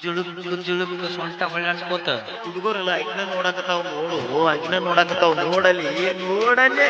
ಜುಳುಕ್ ಜುಳುಕ್ ಸೊಂಟ ಹೊಳ್ಳಾಡ್ಸ್ಕೋತ. ಹುಡುಗರೆಲ್ಲ ನೋಡಕತ್ತಾವ್ ನೋಡು ಆಕಿನ ನೋಡಕತ್ತಾವ್ ನೋಡಲಿ ನೋಡಲಿ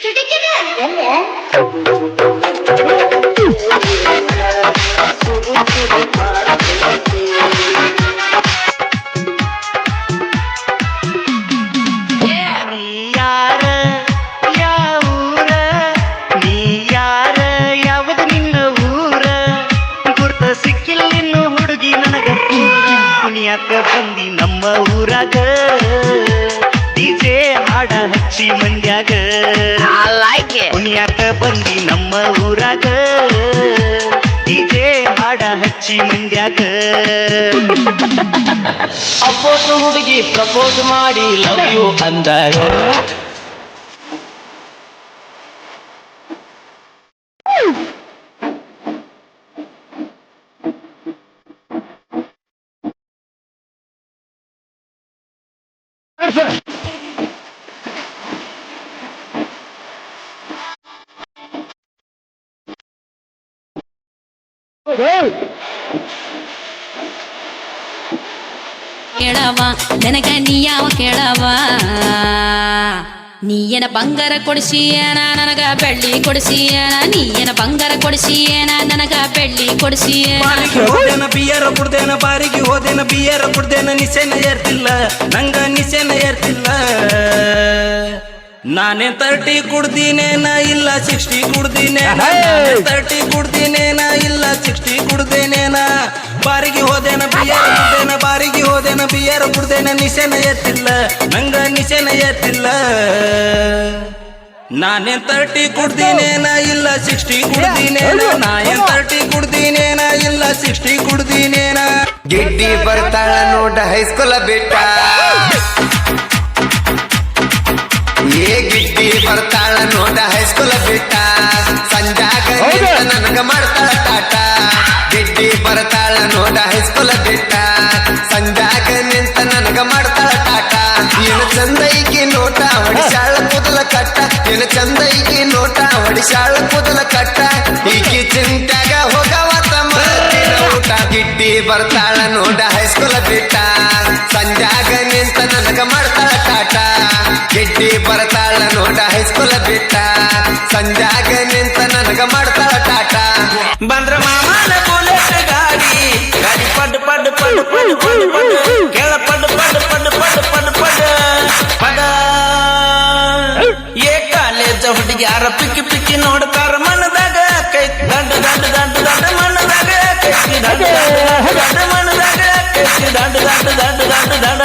솔직히는 안 되네. ಹಾಡ ಹಚ್ಚಿ ಮಂಡ್ಯಾಗ. ಪುಣ್ಯಾಕ ಬಂದಿ ನಮ್ಮ ಊರಾಗ. ಡಿಜೆ ಹಾಡ ಹಚ್ಚಿ ಮಂಡ್ಯಾಗ. ಅಪ್ಪೋಸ್ ಹುಡುಗಿ ಪ್ರಪೋಸ್ ಮಾಡಿ ಲವ್ ಯು ಅಂದಾಗ ಕೇಳವ ನನಗ ನೀ ಯಾವ ಕೇಳವ ನೀಯನ ಬಂಗಾರ ಕೊಡಿಸಿಯೇನ ನನಗ ಬೆಳ್ಳಿ ಕೊಡಿಸಿಯೇನ ನೀಯನ ಬಂಗಾರ ಕೊಡಿಸಿಯೇನ ನನಗ ಬೆಳ್ಳಿ ಕೊಡಿಸಿಯೇನ ಬಿಯರ ಕುಡ್ದೇನ, ಬಾರಿಗೆ ಹೋದೇನ, ಬಿಯರ ಕುಡ್ದೇನ, ನಿಸೆನ ಏರ್ತಿಲ್ಲ. ನಂಗ ನಾನೇ ತರ್ಟಿ ಕುಡ್ದಿನೇನ ಇಲ್ಲ ಸಿಕ್ಸ್ಟಿ ಕುಡ್ದಿನೇನ ತರ್ಟಿ ಕುಡ್ದಿನೇನ ಇಲ್ಲ ಸಿಕ್ಸ್ಟಿ ಕುಡ್ದೇನೇನ ಬಾರಿಗೆ ಹೋದೇನ ಬಿಯರ್ ಕುಡ್ದೇನ ಬಾರಿಗೆ ಹೋದೇನ ಬಿಯರ್ ಕುಡ್ದೇನ ನಿಶೆನ ಎತ್ತಿಲ್ಲ. ನಂಗ ನಿಶೆನ ಎತ್ತಿಲ್ಲ. ನಾನೇ ತರ್ಟಿ ಕುಡ್ದಿನೇನ ಇಲ್ಲ ಸಿಕ್ಸ್ಟಿ ಕುಡ್ದಿನೇನ ನಾನೇ ತರ್ಟಿ ಕುಡ್ದಿನೇನ ಇಲ್ಲ ಸಿಕ್ಸ್ಟಿ ಕುಡ್ದಿನೇನ ಗಿಡ್ಡಿ ಬರ್ತಾಳ ನೋಡ ಹೈಸ್ಕೂಲ ಬಿಟ್ಟ. ಏ ಗಿಡ್ಡಿ ಬರ್ತಾಳ ನೋಡ ಹೈಸ್ಕೂಲ ಬಿಟ್ಟ. ಸಂಜಾಗ ನಿಂತ ನನಗ ಮಾಡ್ತಾಳ ಟಾಟ ಗಿಟ್ಟಿ ಬರ್ತಾಳ ನೋಡ ಹೈಸ್ಕೂಲ ಬಿಟ್ಟ. ಸಂಜಾಗ ನಿಂತ ನನಗ ಮಾಡ್ತಾಳ ಟಾಟ ಏನು ಚಂದ ಈಕಿ ನೋಟ ಹೊಡಿಸಾಳ ಕೂದಲ ಕಟ್ಟ. ಏನು ಚಂದ ಈಕಿ ನೋಟ ಹೊಡಿಸಾಳ ಕೂದಲ ಕಟ್ಟ. ಈಕಿ ಚಿಂತ್ಯಾಗ ಹೋಗವ ತಮ್ಮ ಊಟ. ಗಿಟ್ಟಿ ಬರ್ತಾಳ ನೋಡ ಹೈಸ್ಕೂಲ ಬಿಟ್ಟ. ಸಂಜಾಗ ನಿಂತ ನನಗ ಮಾಡ್ತಾಳ ಟಾಟ ಗಿಟ್ಟಿ ಬರ್ತಾಳ ಹುಡುಗ್ಯಾರ ಪಿಕ್ಕಿ ಪಿಕ್ಕಿ ನೋಡ್ತಾರ ಮನದಾಗ ಕೈ ದಂಡ ದಂಡ ದಂಡ ದಂಡ ಮನದಾಗ ಕೈಸಿ ದಂಡ ದಂಡ ದಂಡ ಮನದಾಗ ಕೈಸಿ ದಂಡ ದಂಡ ದಂಡ ದಂಡ ದಂಡ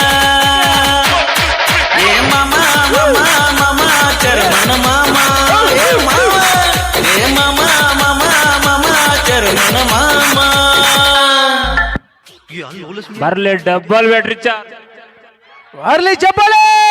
ಏ ಮಾಮ ಮಾಮ ಮಾಮ ಚರ್ಮನ ಮಾಮ ಏ ಮಾಮ ಏ ಮಾಮ ಮಾಮ ಮಾಮ ಚರ್ಮನ ಮಾಮ ಬರ್ಲಿ ಡಬ್ಬಲ್ ಬೇಡ್ರಿ ಚಾ ಬರ್ಲಿ ಚಪ್ಪಲೇ